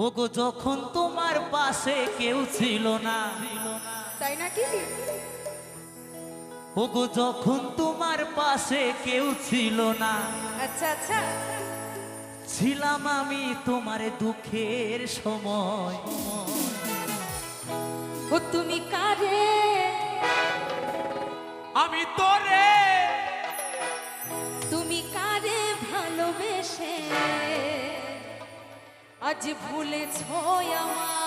ওগো যখন তোমার পাশে কেউ ছিল না। তাই নাকি? ওগো যখন তোমার পাশে কেউ ছিল না। আচ্ছা আচ্ছা। ছিলাম আমি তোমার দুঃখের সময়। ও তুমি কারে? আমি তোরে। তুমি কারে ভালোবেসে? আজ ভুলেছ আমার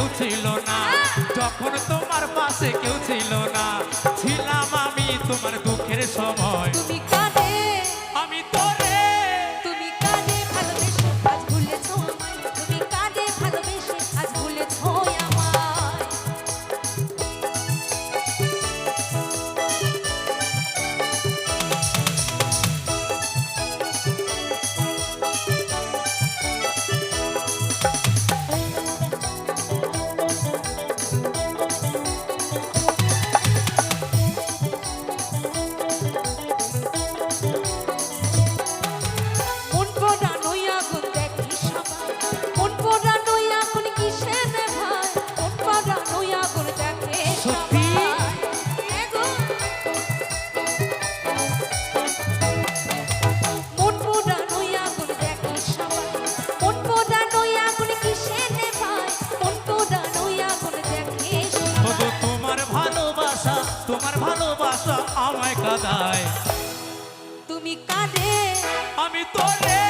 কেউ ছিল না। যখন তোমার পাশে কেউ ছিল না আমায় কাদায়। তুমি কাঁদে। আমি তোরে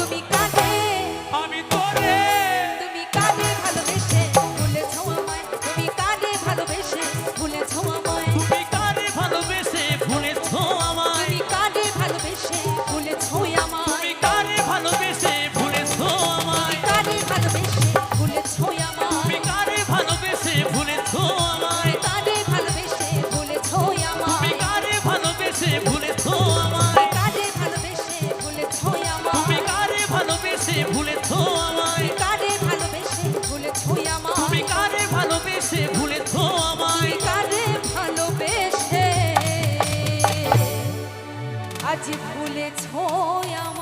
ভালোবেসে ভুলেছো আমায়। কারে ভালোবেসে ভুলেছো আমায়? তুমি কারে ভালোবেসে ভুলেছো আমায়? কারে ভালোবেসে? আজ ভুলেছো আমায়।